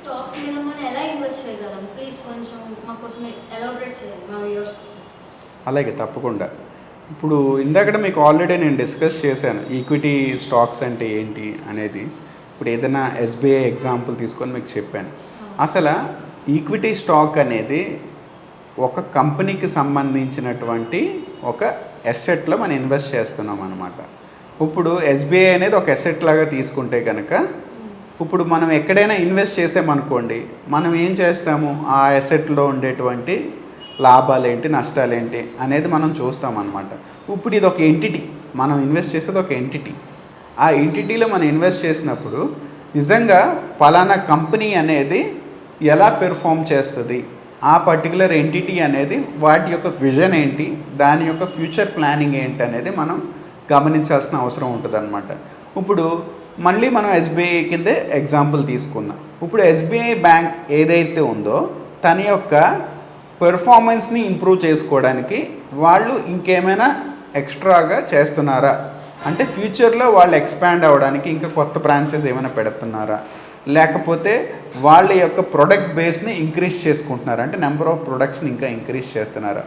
Stocks మీద మనం ఎలా ఇన్వెస్ట్ చేయగలం? ప్లీజ్ కొంచెం మా కోసం ఎలాబరేట్ చేయండి మా వ్యూవర్స్ కోసం. అలాగే తప్పకుండా. ఇప్పుడు ఇందాకట మీకు ఆల్రెడీ నేను డిస్కస్ చేశాను ఈక్విటీ స్టాక్స్ అంటే ఏంటి అనేది. ఇప్పుడు ఏదైనా ఎస్బీఐ ఎగ్జాంపుల్ తీసుకొని మీకు చెప్పాను. అసలు ఈక్విటీ స్టాక్ అనేది ఒక కంపెనీకి సంబంధించినటువంటి ఒక ఎసెట్లో మనం ఇన్వెస్ట్ చేస్తున్నాం అనమాట ఇప్పుడు ఎస్బీఐ అనేది ఒక ఎసెట్ లాగా తీసుకుంటే కనుక ఇప్పుడు మనం ఎక్కడైనా ఇన్వెస్ట్ చేసామనుకోండి మనం ఏం చేస్తాము? ఆ ఎసెట్లో ఉండేటువంటి లాభాలు ఏంటి నష్టాలు ఏంటి అనేది మనం చూస్తామన్నమాట. ఇప్పుడు ఇది ఒక ఎంటిటీ మనం ఇన్వెస్ట్ చేసేది ఒక ఎంటిటీ ఆ ఎంటిటీలో మనం ఇన్వెస్ట్ చేసినప్పుడు నిజంగా పలానా కంపెనీ అనేది ఎలా పెర్ఫామ్ చేస్తుంది? ఆ పర్టికులర్ ఎంటిటీ అనేది వాటి యొక్క విజన్ ఏంటి? దాని యొక్క ఫ్యూచర్ ప్లానింగ్ ఏంటి అనేది మనం గమనించాల్సిన అవసరం ఉంటుంది ఇప్పుడు మళ్ళీ మనం ఎస్బీఐ కిందే ఎగ్జాంపుల్ తీసుకుందాం. ఇప్పుడు ఎస్బీఐ బ్యాంక్ ఏదైతే ఉందో తన యొక్క పెర్ఫార్మెన్స్ని ఇంప్రూవ్ చేసుకోవడానికి వాళ్ళు ఇంకేమైనా ఎక్స్ట్రాగా చేస్తున్నారా? అంటే ఫ్యూచర్లో వాళ్ళు ఎక్స్పాండ్ అవ్వడానికి ఇంకా కొత్త బ్రాంచెస్ ఏమైనా పెడుతున్నారా? లేకపోతే వాళ్ళ యొక్క ప్రొడక్ట్ బేస్ని ఇంక్రీజ్ చేసుకుంటున్నారా? అంటే నెంబర్ ఆఫ్ ప్రొడక్ట్స్ని ఇంకా ఇంక్రీజ్ చేస్తున్నారా?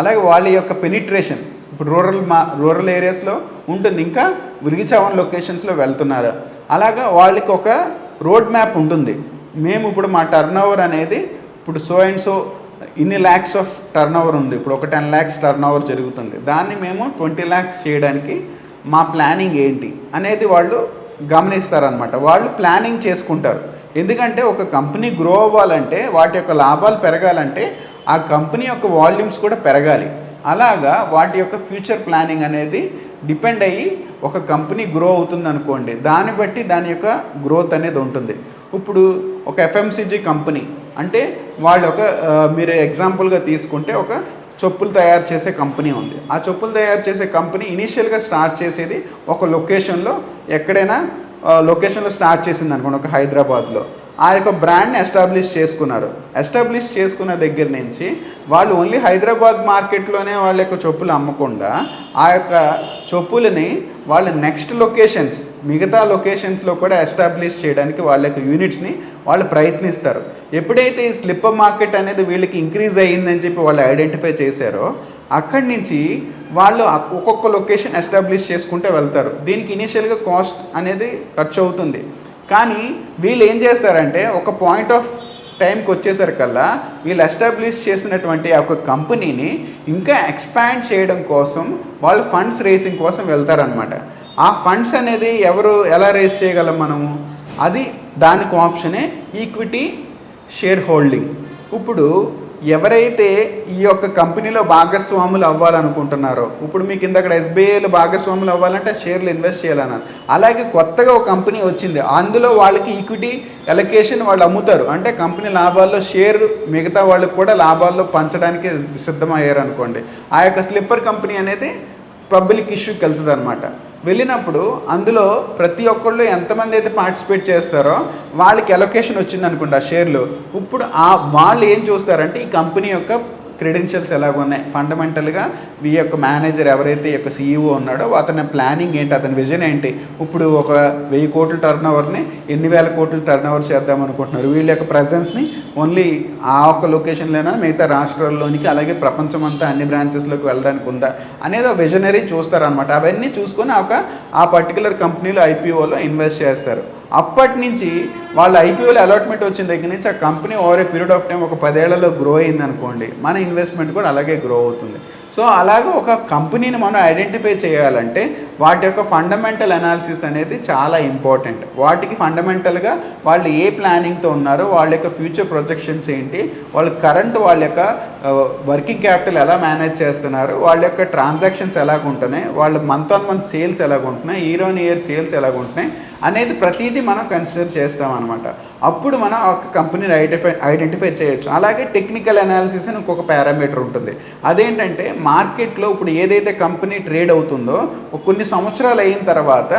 అలాగే వాళ్ళ యొక్క పెనిట్రేషన్ ఇప్పుడు రూరల్ మా రూరల్ ఏరియాస్లో ఉంటుంది. ఇంకా విరిగిచవన్ లొకేషన్స్లో వెళ్తున్నారు. అలాగా వాళ్ళకి ఒక రోడ్ మ్యాప్ ఉంటుంది. మేము ఇప్పుడు మా టర్న్ ఓవర్ అనేది ఇప్పుడు సో అండ్ సో ఇన్ని ల్యాక్స్ ఆఫ్ టర్న్ ఓవర్ ఉంది. ఇప్పుడు ఒక టెన్ ల్యాక్స్ టర్న్ ఓవర్ జరుగుతుంది. దాన్ని మేము ట్వంటీ ల్యాక్స్ చేయడానికి మా ప్లానింగ్ ఏంటి అనేది వాళ్ళు గమనిస్తారనమాట వాళ్ళు ప్లానింగ్ చేసుకుంటారు. ఎందుకంటే ఒక కంపెనీ గ్రో అవ్వాలంటే వాటి యొక్క లాభాలు పెరగాలంటే ఆ కంపెనీ యొక్క వాల్యూమ్స్ కూడా పెరగాలి. అలాగా వాటి యొక్క ఫ్యూచర్ ప్లానింగ్ అనేది డిపెండ్ అయ్యి ఒక కంపెనీ గ్రో అవుతుంది అనుకోండి దాన్ని బట్టి దాని యొక్క గ్రోత్ అనేది ఉంటుంది. ఇప్పుడు ఒక ఎఫ్ఎంసీజీ కంపెనీ అంటే వాళ్ళు ఒక మీరు ఎగ్జాంపుల్గా తీసుకుంటే ఒక చెప్పులు తయారు చేసే కంపెనీ ఉంది. ఆ చెప్పులు తయారు చేసే కంపెనీ ఇనీషియల్గా స్టార్ట్ చేసేది ఒక లొకేషన్లో ఎక్కడైనా లొకేషన్లో స్టార్ట్ చేసింది అనుకోండి ఒక హైదరాబాద్లో. ఆ యొక్క బ్రాండ్ని ఎస్టాబ్లిష్ చేసుకున్నారు. ఎస్టాబ్లిష్ చేసుకున్న దగ్గర నుంచి వాళ్ళు ఓన్లీ హైదరాబాద్ మార్కెట్లోనే వాళ్ళ యొక్క చెప్పులు అమ్మకుండా ఆ యొక్క చెప్పులని వాళ్ళ నెక్స్ట్ లొకేషన్స్ మిగతా లొకేషన్స్లో కూడా ఎస్టాబ్లిష్ చేయడానికి వాళ్ళ యొక్క యూనిట్స్ని వాళ్ళు ప్రయత్నిస్తారు. ఎప్పుడైతే ఈ స్లిప్పర్ మార్కెట్ అనేది వీళ్ళకి ఇంక్రీజ్ అయ్యిందని చెప్పి వాళ్ళు ఐడెంటిఫై చేశారో అక్కడి నుంచి వాళ్ళు ఒక్కొక్క లొకేషన్ ఎస్టాబ్లిష్ చేసుకుంటే వెళ్తారు. దీనికి ఇనిషియల్గా కాస్ట్ అనేది ఖర్చు అవుతుంది. కానీ వీళ్ళు ఏం చేస్తారంటే ఒక పాయింట్ ఆఫ్ టైంకి వచ్చేసరికల్లా వీళ్ళు ఎస్టాబ్లిష్ చేసినటువంటి ఆ ఒక కంపెనీని ఇంకా ఎక్స్పాండ్ చేయడం కోసం వాళ్ళు ఫండ్స్ రేసింగ్ కోసం వెళ్తారనమాట ఆ ఫండ్స్ అనేది ఎవరు ఎలా రేస్ చేయగలం మనము? అది దానికి ఆప్షనే ఈక్విటీ షేర్ హోల్డింగ్ ఇప్పుడు ఎవరైతే ఈ యొక్క కంపెనీలో భాగస్వాములు అవ్వాలనుకుంటున్నారో ఇప్పుడు మీకు ఇందక్కడ ఎస్బీఐలో భాగస్వాములు అవ్వాలంటే షేర్లు ఇన్వెస్ట్ చేయాలన్నారు. అలాగే కొత్తగా ఒక కంపెనీ వచ్చింది అందులో వాళ్ళకి ఈక్విటీ ఎలకేషన్ వాళ్ళు అమ్ముతారు. అంటే కంపెనీ లాభాల్లో షేర్ మిగతా వాళ్ళకి కూడా లాభాల్లో పంచడానికి సిద్ధమయ్యారు అనుకోండి ఆ యొక్క స్లిప్పర్ కంపెనీ అనేది పబ్లిక్ ఇష్యూకి వెళ్తుంది అనమాట వెళ్ళినప్పుడు అందులో ప్రతి ఒక్కళ్ళు ఎంతమంది అయితే పార్టిసిపేట్ చేస్తారో వాళ్ళకి ఎలొకేషన్ వచ్చింది అనుకోండి ఆ షేర్లు. ఇప్పుడు ఆ వాళ్ళు ఏం చూస్తారంటే ఈ కంపెనీ యొక్క క్రెడెన్షియల్స్ ఎలాగ ఉన్నాయి. ఫండమెంటల్గా ఈ యొక్క మేనేజర్ ఎవరైతే ఈ యొక్క సీఈఓ ఉన్నాడో అతని ప్లానింగ్ ఏంటి అతని విజన్ ఏంటి? ఇప్పుడు ఒక వెయ్యి కోట్ల టర్న్ ఓవర్ని ఎన్ని వేల కోట్ల టర్న్ ఓవర్ చేద్దాం అనుకుంటున్నారు? వీళ్ళ యొక్క ప్రజెన్స్ని ఓన్లీ ఆ ఒక్క లొకేషన్లోనా? మిగతా రాష్ట్రాల్లోనికి అలాగే ప్రపంచం అంతా అన్ని బ్రాంచెస్లోకి వెళ్ళడానికి ఉందా? అనేది ఒక విజనరీ చూస్తారనమాట అవన్నీ చూసుకొని ఒక ఆ పర్టికులర్ కంపెనీలో ఐపీఓలో ఇన్వెస్ట్ చేస్తారు. అప్పటి నుంచి వాళ్ళ ఐపీఓలో అలాట్మెంట్ వచ్చిన దగ్గర నుంచి ఆ company over a period of time ఒక పదేళ్ళలో గ్రో అయింది అనుకోండి మన ఇన్వెస్ట్మెంట్ కూడా అలాగే గ్రో అవుతుంది. సో అలాగే ఒక కంపెనీని మనం ఐడెంటిఫై చేయాలంటే వాటి యొక్క ఫండమెంటల్ అనాలిసిస్ అనేది చాలా ఇంపార్టెంట్. వాటికి ఫండమెంటల్గా వాళ్ళు ఏ ప్లానింగ్తో ఉన్నారో వాళ్ళ యొక్క ఫ్యూచర్ ప్రొజెక్షన్స్ ఏంటి వాళ్ళ కరెంట్ వాళ్ళ యొక్క వర్కింగ్ క్యాపిటల్ ఎలా మేనేజ్ చేస్తున్నారు వాళ్ళ యొక్క ట్రాన్సాక్షన్స్ ఎలాగుంటున్నాయి వాళ్ళ మంత్ ఆన్ మంత్ సేల్స్ ఎలాగుంటున్నాయి ఇయర్ ఆన్ ఇయర్ సేల్స్ ఎలాగుంటున్నాయి అనేది ప్రతిదీ మనం కన్సిడర్ చేస్తాం అనమాట అప్పుడు మనం ఒక కంపెనీని ఐడెంటిఫై ఐడెంటిఫై చేయొచ్చు. అలాగే టెక్నికల్ అనాలిసిస్ అని ఇంకొక పారామీటర్ ఉంటుంది. అదేంటంటే మార్కెట్లో ఇప్పుడు ఏదైతే కంపెనీ ట్రేడ్ అవుతుందో కొన్ని సంవత్సరాలు అయిన తర్వాత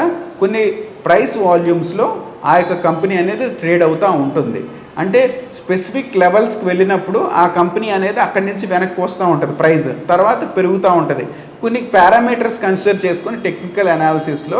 కొన్ని ప్రైస్ వాల్యూమ్స్లో ఆ యొక్క కంపెనీ అనేది ట్రేడ్ అవుతూ ఉంటుంది. అంటే స్పెసిఫిక్ లెవెల్స్కి వెళ్ళినప్పుడు ఆ కంపెనీ అనేది అక్కడి నుంచి వెనక్కి వస్తూ ఉంటుంది ప్రైస్ తర్వాత పెరుగుతూ ఉంటుంది. కొన్ని పారామీటర్స్ కన్సిడర్ చేసుకొని టెక్నికల్ అనాలిసిస్లో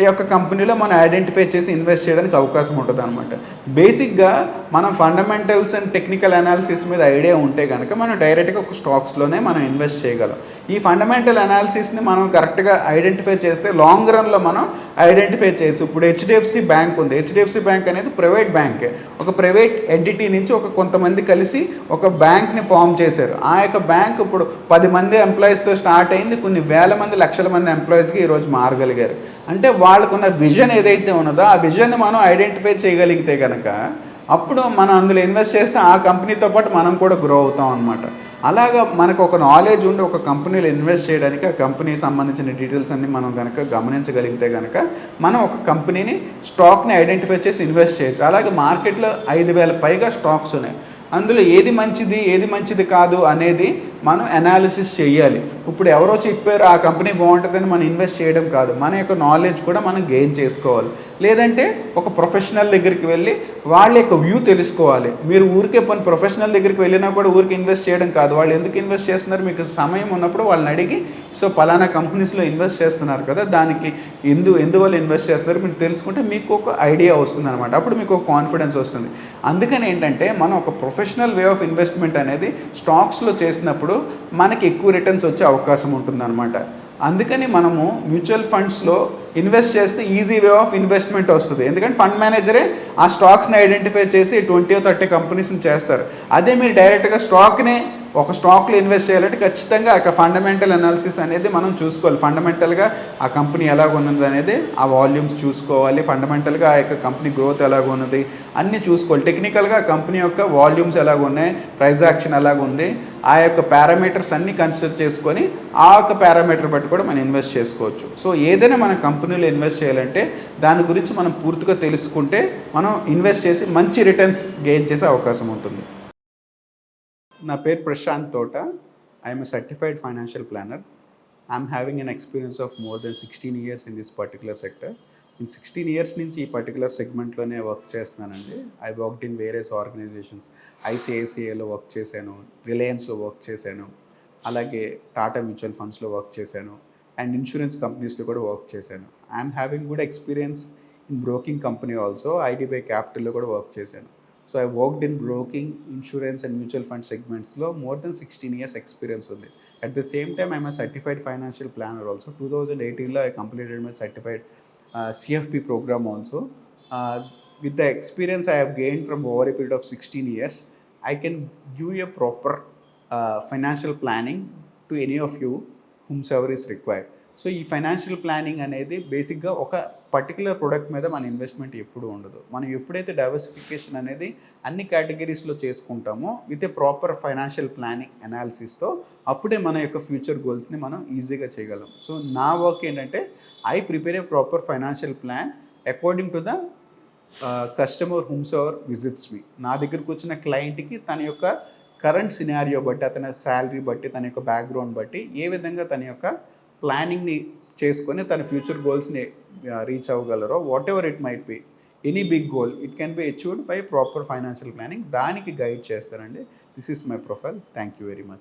ఈ యొక్క కంపెనీలో మనం ఐడెంటిఫై చేసి ఇన్వెస్ట్ చేయడానికి అవకాశం ఉంటుంది అనమాట బేసిక్గా మనం ఫండమెంటల్స్ అండ్ టెక్నికల్ అనాలిసిస్ మీద ఐడియా ఉంటే కనుక మనం డైరెక్ట్గా ఒక స్టాక్స్లోనే మనం ఇన్వెస్ట్ చేయగలం. ఈ ఫండమెంటల్ అనాలిసిస్ని మనం కరెక్ట్గా ఐడెంటిఫై చేస్తే లాంగ్ రన్లో మనం ఐడెంటిఫై చేసి ఇప్పుడు హెచ్డిఎఫ్సి బ్యాంక్ ఉంది. హెచ్డిఎఫ్సి బ్యాంక్ అనేది ప్రైవేట్ బ్యాంకే. ఒక ప్రైవేట్ ఎంటిటీ నుంచి ఒక కొంతమంది కలిసి ఒక బ్యాంక్ని ఫామ్ చేశారు. ఆ యొక్క బ్యాంక్ ఇప్పుడు పది మంది ఎంప్లాయీస్తో స్టార్ట్ అయింది. కొన్ని వేల మంది లక్షల మంది ఎంప్లాయీస్కి ఈరోజు మారగలిగారు. అంటే వాళ్ళకున్న విజన్ ఏదైతే ఉన్నదో ఆ విజన్ని మనం ఐడెంటిఫై చేయగలిగితే కనుక అప్పుడు మనం అందులో ఇన్వెస్ట్ చేస్తే ఆ కంపెనీతో పాటు మనం కూడా గ్రో అవుతాం అనమాట అలాగా మనకు ఒక నాలెడ్జ్ ఉండి ఒక కంపెనీలో ఇన్వెస్ట్ చేయడానికి ఆ కంపెనీకి సంబంధించిన డీటెయిల్స్ అన్ని మనం కనుక గమనించగలిగితే కనుక మనం ఒక కంపెనీని స్టాక్ని ఐడెంటిఫై చేసి ఇన్వెస్ట్ చేయొచ్చు. అలాగే మార్కెట్లో ఐదు వేల పైగా స్టాక్స్ ఉన్నాయి. అందులో ఏది మంచిది ఏది మంచిది కాదు అనేది మనం అనాలిసిస్ చేయాలి. ఇప్పుడు ఎవరో చెప్పారు ఆ కంపెనీ బాగుంటుందని మనం ఇన్వెస్ట్ చేయడం కాదు. మన యొక్క నాలెడ్జ్ కూడా మనం గెయిన్ చేసుకోవాలి. లేదంటే ఒక ప్రొఫెషనల్ దగ్గరికి వెళ్ళి వాళ్ళ యొక్క వ్యూ తెలుసుకోవాలి. మీరు ఊరికే పని ప్రొఫెషనల్ దగ్గరికి వెళ్ళినా కూడా ఊరికి ఇన్వెస్ట్ చేయడం కాదు. వాళ్ళు ఎందుకు ఇన్వెస్ట్ చేస్తున్నారు? మీకు సమయం ఉన్నప్పుడు వాళ్ళని అడిగి సో పలానా కంపెనీస్లో ఇన్వెస్ట్ చేస్తున్నారు కదా దానికి ఎందు ఎందువల్ల ఇన్వెస్ట్ చేస్తున్నారు? మీరు తెలుసుకుంటే మీకు ఒక ఐడియా వస్తుంది అనమాట అప్పుడు మీకు ఒక కాన్ఫిడెన్స్ వస్తుంది. అందుకని ఏంటంటే మనం ఒక ప్రొఫెషనల్ వే ఆఫ్ ఇన్వెస్ట్మెంట్ అనేది స్టాక్స్లో చేసినప్పుడు మనకి ఎక్కువ రిటర్న్స్ వచ్చే అవకాశం ఉంటుందన్నమాట. అందుకని మనము మ్యూచువల్ ఫండ్స్లో ఇన్వెస్ట్ చేస్తే ఈజీ వే ఆఫ్ ఇన్వెస్ట్మెంట్ వస్తుంది. ఎందుకంటే ఫండ్ మేనేజరే ఆ స్టాక్స్ని ఐడెంటిఫై చేసి ట్వంటీ థర్టీ కంపెనీస్ని చేస్తారు. అదే మీరు డైరెక్ట్గా స్టాక్నే ఒక స్టాక్లో ఇన్వెస్ట్ చేయాలంటే ఖచ్చితంగా ఆ ఫండమెంటల్ అనాలిసిస్ అనేది మనం చూసుకోవాలి. ఫండమెంటల్గా ఆ కంపెనీ ఎలాగ ఉన్నది అనేది ఆ వాల్యూమ్స్ చూసుకోవాలి. ఫండమెంటల్గా ఆ యొక్క కంపెనీ గ్రోత్ ఎలాగ ఉన్నది అన్నీ చూసుకోవాలి. టెక్నికల్గా ఆ కంపెనీ యొక్క వాల్యూమ్స్ ఎలాగ ఉన్నాయి ప్రైస్ యాక్షన్ ఎలాగ ఉంది ఆ యొక్క పారామీటర్స్ అన్నీ కన్సిడర్ చేసుకొని ఆ యొక్క పారామీటర్ బట్టి కూడా మనం ఇన్వెస్ట్ చేసుకోవచ్చు. సో ఏదైనా మన కంపెనీలో ఇన్వెస్ట్ చేయాలంటే దాని గురించి మనం పూర్తిగా తెలుసుకుంటే మనం ఇన్వెస్ట్ చేసి మంచి రిటర్న్స్ గెయిన్ చేసే అవకాశం ఉంటుంది. నా పేరు Prashanth Thota. I'm a certified financial planner I'm having an experience of more than sixteen years in this particular sector in sixteen years నుంచి ఈ పర్టికులర్ సెగ్మెంట్లోనే వర్క్ చేస్తున్నానండి. I worked in various organisations ఐసిఐసిఐలో work చేశాను. రిలయన్స్లో work చేశాను. అలాగే Tata mutual ఫండ్స్లో work చేశాను. అండ్ ఇన్సూరెన్స్ కంపెనీస్లో కూడా వర్క్ చేశాను. I'm having good experience in broking company also IDBI క్యాపిటల్లో కూడా వర్క్ చేశాను. So I worked in broking insurance and mutual fund సెగ్మెంట్స్లో more than sixteen years experience ఉంది. At the same time I'm certified financial planner also two thousand ఎయిటీన్లో I completed my certified CFP programme also with the experience I have gain from over a period of sixteen years I can give a proper financial planning to any of you whomsoever is required so ఈ financial planning అనేది బేసిక్గా ఒక particular product మీద మన investment ఎప్పుడు ఉండదు. మనం ఎప్పుడైతే డైవర్సిఫికేషన్ అనేది అన్ని కేటగిరీస్లో చేసుకుంటామో with a proper financial planning అనాలిసిస్తో అప్పుడే మన యొక్క ఫ్యూచర్ గోల్స్ని మనం ఈజీగా చేయగలం. సో నా వర్క్ ఏంటంటే I prepare a proper financial plan according to the customer whomsoever visits me నా దగ్గరకు వచ్చిన క్లయింట్కి తన యొక్క కరెంట్ సినారియో బట్టి అతని శాలరీ బట్టి తన యొక్క బ్యాక్గ్రౌండ్ బట్టి ఏ విధంగా తన యొక్క ప్లానింగ్ని చేసుకొని తన ఫ్యూచర్ గోల్స్ని reach అవ్వగలరో whatever it might be any big goal it can be achieved by proper financial planning దానికి గైడ్ చేస్తారండి. This is my profile thank you very much